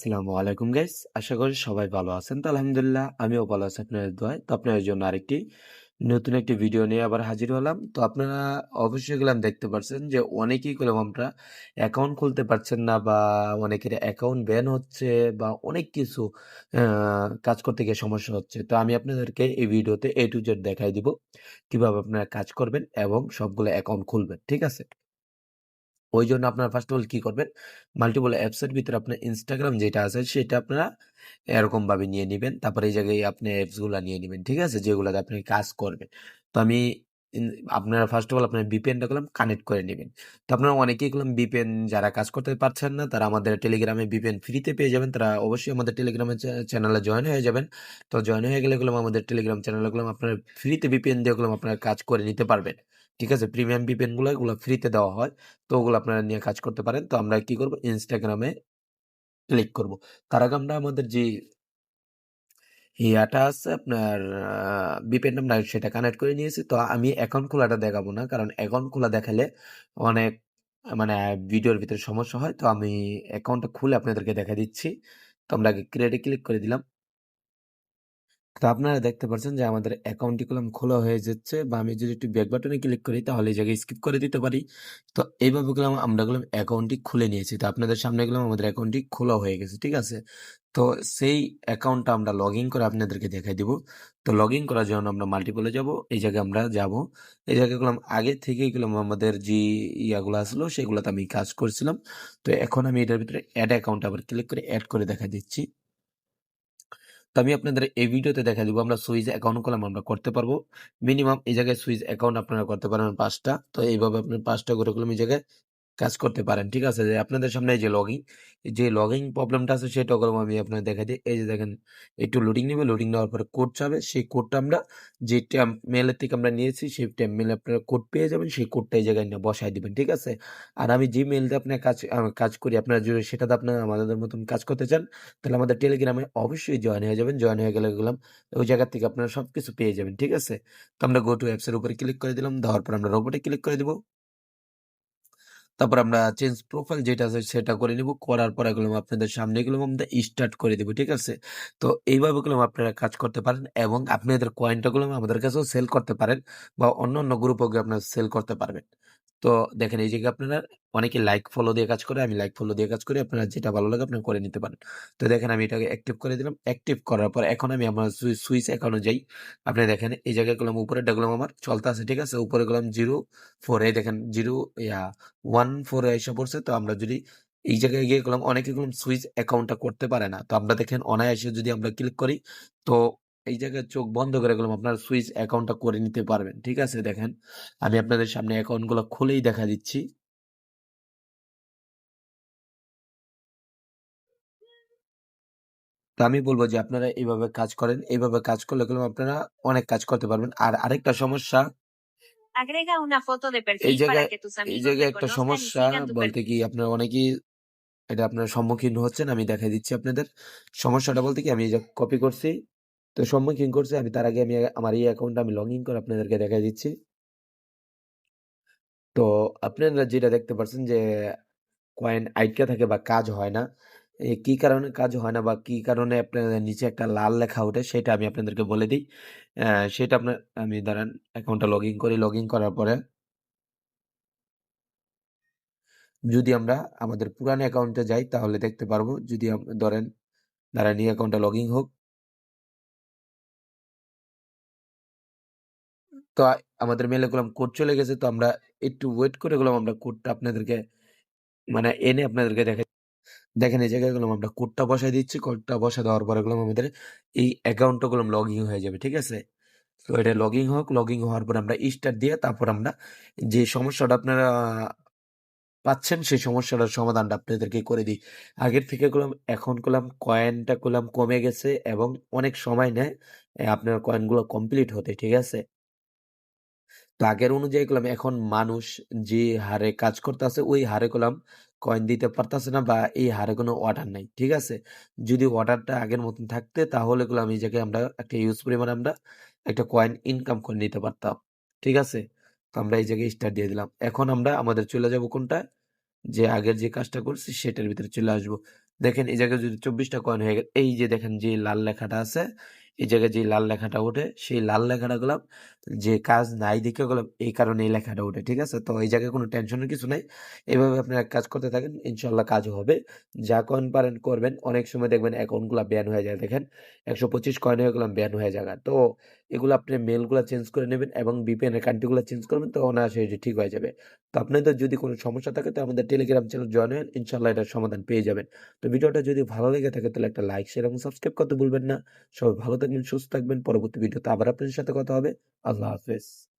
আসসালামু আলাইকুম গাইস আশা করি সবাই ভালো আছেন। তো আলহামদুলিল্লাহ, আমিও ভালো আছি আপনাদের দোয়ায়। তো আপনাদের জন্য আরেকটি নতুন একটি ভিডিও নিয়ে আবার হাজির হলাম। তো আপনারা অবশ্যই গেলাম দেখতে পাচ্ছেন যে অনেকেই করলাম আমরা অ্যাকাউন্ট খুলতে পারছেন না বা অনেকের অ্যাকাউন্ট ব্যান হচ্ছে বা অনেক কিছু কাজ করতে গিয়ে সমস্যা হচ্ছে। তো আমি আপনাদেরকে এই ভিডিওতে এ টু জেড দেখাই দিব কীভাবে আপনারা কাজ করবেন এবং সবগুলো অ্যাকাউন্ট খুলবেন। ঠিক আছে? ওই জন্য আপনারা ফার্স্ট অফ অল কি করবেন? মাল্টিপল অ্যাপসের ভিতরে আপনার ইনস্টাগ্রাম যেটা আছে, সেটা আপনারা এরকম ভাবে নিয়ে নেবেন। তারপরে এই জায়গায় আপনি অ্যাপসগুলো নিয়ে নেবেন, ঠিক আছে? যেগুলোতে আপনি কাজ করবেন। তো আমি আপনারা ফার্স্ট অফ অল আপনার বিপিএনটা করলাম কানেক্ট করে নেবেন। তো আপনারা অনেকেই করলাম বিপিএন যারা কাজ করতে পারছেন না, তারা আমাদের টেলিগ্রামে বিপিএন ফ্রিতে পেয়ে যাবেন। তারা অবশ্যই আমাদের টেলিগ্রামে চ্যানেলে জয়েন হয়ে যাবেন। তো জয়েন হয়ে গেলে গুলো আমাদের টেলিগ্রাম চ্যানেলে আপনার ফ্রিতে বিপিএন দিয়ে গুলো আপনারা কাজ করে নিতে পারবেন। ঠিক আছে? প্রিমিয়াম বিপিএনগুলো, এগুলো ফ্রিতে দেওয়া হয়। তো ওগুলো আপনারা নিয়ে কাজ করতে পারেন। তো আমরা কি করব? ইনস্টাগ্রামে ক্লিক করব। তার আগে আমরা আমাদের যে ইয়াটা আছে আপনার বিপেন আমরা সেটা কানেক্ট করে নিয়েছি। তো আমি অ্যাকাউন্ট খোলাটা দেখাবো না। কারণ অ্যাকাউন্ট খোলা দেখালে অনেক মানে ভিডিওর ভিতরে সমস্যা হয়। তো আমি অ্যাকাউন্টটা খুলে আপনাদেরকে দেখা দিচ্ছি। তো আমরা আগে ক্রিয়েটে ক্লিক করে দিলাম। তো আপনারা দেখতে পাচ্ছেন যে আমাদের অ্যাকাউন্টটি কলম খোলা হয়ে যাচ্ছে বা আমি যদি একটু ব্যাক বাটনে ক্লিক করি তাহলে এই জায়গায় স্কিপ করে দিতে পারি। তো এইভাবে গেলাম আমরা গেলাম অ্যাকাউন্টটি খুলে নিয়েছি। তো আপনাদের সামনে গেলাম আমাদের অ্যাকাউন্টটি খোলা হয়ে গেছে, ঠিক আছে? তো সেই অ্যাকাউন্টটা আমরা লগ ইন করে আপনাদেরকে দেখাই দিব। তো লগ ইন করার জন্য আমরা মাল্টিপলে যাব, এই জায়গায় আমরা যাব। এই জায়গায় গেলাম আগে থেকেই গেলাম আমাদের যে ইয়াগুলো আসলো সেগুলোতে আমি কাজ করছিলাম। তো এখন আমি এটার ভিতরে অ্যাড অ্যাকাউন্ট আবার ক্লিক করে অ্যাড করে দেখা দিচ্ছি। তো আমি আপনাদের এই ভিডিওতে দেখা দিব, আমরা সুইচ অ্যাকাউন্ট করলাম, আমরা করতে পারব। মিনিমাম এই জায়গায় সুইচ অ্যাকাউন্ট আপনারা করতে পারবেন পাঁচটা। তো এইভাবে আপনার পাঁচটা করে করলাম, এই জায়গায় কাজ করতে পারেন। ঠিক আছে? যে আপনাদের সামনে যে লগিং যে লগিং প্রবলেমটা আছে সেটা করব আমি আপনাদের দেখা দিই। এই যে দেখেন, একটু লোডিং নেবে লোডিং নেওয়ার পরে কোড চাবে। সেই কোডটা আমরা যে ট্যাম্প মেলের থেকে আমরা নিয়েছি, সেই ট্যাম্প মেলে আপনারা কোড পেয়ে যাবেন, সেই কোডটা এই জায়গায় নিয়ে বসাই দিবেন। ঠিক আছে? আর আমি যে মেলতে আপনার কাজ কাজ করি, আপনারা যদি সেটাতে আপনারা আমাদের মতন কাজ করতে চান, তাহলে আমাদের টেলিগ্রামে অবশ্যই জয়েন হয়ে যাবেন। জয়েন হয়ে গেলে গেলাম, ওই জায়গা থেকে আপনারা সব কিছু পেয়ে যাবেন। ঠিক আছে? তো আমরা গো টু অ্যাপসের উপরে ক্লিক করে দিলাম। দেওয়ার পর আমরা রোবটে ক্লিক করে দিব। তারপর আমরা চেঞ্জ প্রোফাইল যেটা আছে সেটা করে নিব। করার পর এগুলো আপনাদের সামনে এগুলো আমরা স্টার্ট করে দেবো, ঠিক আছে? তো এইভাবে গুলো আপনারা কাজ করতে পারেন এবং আপনাদের কয়েনটা গুলো আমাদের কাছেও সেল করতে পারেন বা অন্য অন্য গ্রুপও আপনারা সেল করতে পারবেন। তো দেখেন এই জায়গায় আপনারা অনেকে লাইক ফলো দিয়ে কাজ করে, আমি লাইক ফলো দিয়ে কাজ করি, আপনারা যেটা ভালো লাগে আপনারা করে নিতে পারেন। তো দেখেন আমি এটাকে অ্যাক্টিভ করে দিলাম। অ্যাক্টিভ করার পর এখন আমি আমার সুইচ অ্যাকাউন্টে যাই। আপনি দেখেন এই জায়গায় গেলাম উপরে ডাকলাম আমার চলতে আছে, ঠিক আছে? উপরে গেলাম জিরো ফোর দেখেন জিরো ইয়া ওয়ান ফোর এসে পড়ছে। তো আমরা যদি এই জায়গায় গিয়ে গেলাম অনেকে গেলাম সুইচ অ্যাকাউন্টটা করতে পারে না। তো আমরা দেখেন অনায়াসে যদি আমরা ক্লিক করি, তো এই জায়গায় চোখ বন্ধ করে গেলাম আপনার সুইচ অ্যাকাউন্টটা করে নিতে পারবেন। ঠিক আছে দেখেন আমি আপনাদের সামনে অ্যাকাউন্টগুলো খুলেই দেখা দিচ্ছি। তো আমি বলব যে আপনারা এইভাবে কাজ করেন এইভাবে কাজ করলে গেলাম আপনারা অনেক কাজ করতে পারবেন। আর আরেকটা সমস্যা এই জায়গায় এই জায়গায় একটা সমস্যা বলতে কি আপনারা অনেকেই এটা আপনার সম্মুখীন হচ্ছেন আমি দেখাই দিচ্ছি আপনাদের। সমস্যাটা বলতে কি আমি এই কপি করছি তো সম্মুখীন করছে। আমি তার আগে আমি, আমার এই অ্যাকাউন্টটা আমি লগ ইন করে আপনাদেরকে দেখাই দিচ্ছি। তো আপনারা যেটা দেখতে পাচ্ছেন যে কয়েন আটকে থাকে বা কাজ হয় না। কি কারণে কাজ হয় না বা কি কারণে আপনাদের নিচে একটা লাল লেখা ওঠে সেটা আমি আপনাদেরকে বলে দিই। সেটা আপনার, আমি দাঁড়ান অ্যাকাউন্টটা লগ ইন করি। লগ ইন করার পরে যদি আমরা আমাদের পুরানো অ্যাকাউন্টে যাই, তাহলে দেখতে পারব। যদি ধরেন, দাঁড়ান, এই অ্যাকাউন্টটা লগ ইন হোক। তো আমাদের মেলে গেলাম কোড চলে গেছে। তো আমরা একটু ওয়েট করে গেলাম আমরা কোডটা আপনাদেরকে মানে এনে আপনাদেরকে দেখে দেখেন, এই জায়গায় গেলাম আমরা কোডটা বসাই দিচ্ছি। কোডটা বসা দেওয়ার পরে গেলাম আমাদের এই অ্যাকাউন্টটা গেলাম লগ ইন হয়ে যাবে। ঠিক আছে? তো এটা লগ ইন হোক লগ ইন হওয়ার পর আমরা স্টার্ট দিয়ে তারপর আমরা যে সমস্যাটা আপনারা পাচ্ছেন, সেই সমস্যাটার সমাধানটা আপনাদেরকে করে দিই। আগের থেকে করলাম এখন করলাম কয়েনটা করলাম কমে গেছে এবং অনেক সময় নেয় আপনার কয়েনগুলো কমপ্লিট হতে। ঠিক আছে? তো আগের অনুযায়ী করলাম এখন মানুষ যে হারে কাজ করতেছে, ওই হারে করলাম কয়েন দিতে পারতেছে না বা এই হারে কোনো অর্ডার নাই, ঠিক আছে? যদি অর্ডারটা আগের মতন থাকতে, তাহলে করলাম এই জায়গায় আমরা একটা ইউজ পরিমাণে আমরা একটা কয়েন ইনকাম করে নিতে পারতাম, ঠিক আছে? তো আমরা এই জায়গায় স্টার্ট দিয়ে দিলাম। এখন আমরা আমাদের চলে যাব কোনটা? যে আগের যে কাজটা করছি, সেটার ভিতরে চলে আসব। দেখেন এই জায়গায় যদি চব্বিশটা কয়েন হয়ে গেল, এই যে দেখেন যে লাল লেখাটা আছে এই জায়গায় যে লাল লেখাটা ওঠে, সেই লাল লেখাটা গেলাম যে কাজ নাই দেখে গেলাম, এই কারণে এই লেখাটা ওঠে, ঠিক আছে? তো এই জায়গায় কোনো টেনশনের কিছু নাই। এভাবে আপনারা কাজ করতে থাকেন ইনশাল্লাহ কাজ হবে। যা কয়েন পারেন, করবেন। অনেক সময় দেখবেন অ্যাকাউন্টগুলো ব্যান হয়ে যায়। দেখেন, একশো পঁচিশ কয়েন হয়ে গেলাম ব্যান হয়ে যায় তো এগুলো আপনি মেলগুলো চেঞ্জ করে নেবেন এবং বিপিএন এর কান্ট্রিগুলো চেঞ্জ করবেন, তো অনায়াসে ঠিক হয়ে যাবে। তো আপনাদের যদি কোনো সমস্যা থাকে, তো আমাদের টেলিগ্রাম চ্যানেল জয়েন হন ইনশাল্লাহ এটার সমাধান পেয়ে যাবেন। তো ভিডিওটা যদি ভালো লেগে থাকে, তাহলে একটা লাইক শেয়ার এবং সাবস্ক্রাইব করতে ভুলবেন না। সবাই ভালো থাকবেন সুস্থ থাকবেন। পরবর্তী ভিডিওতে আবার আপনাদের সাথে কথা হবে। আল্লাহ হাফেজ।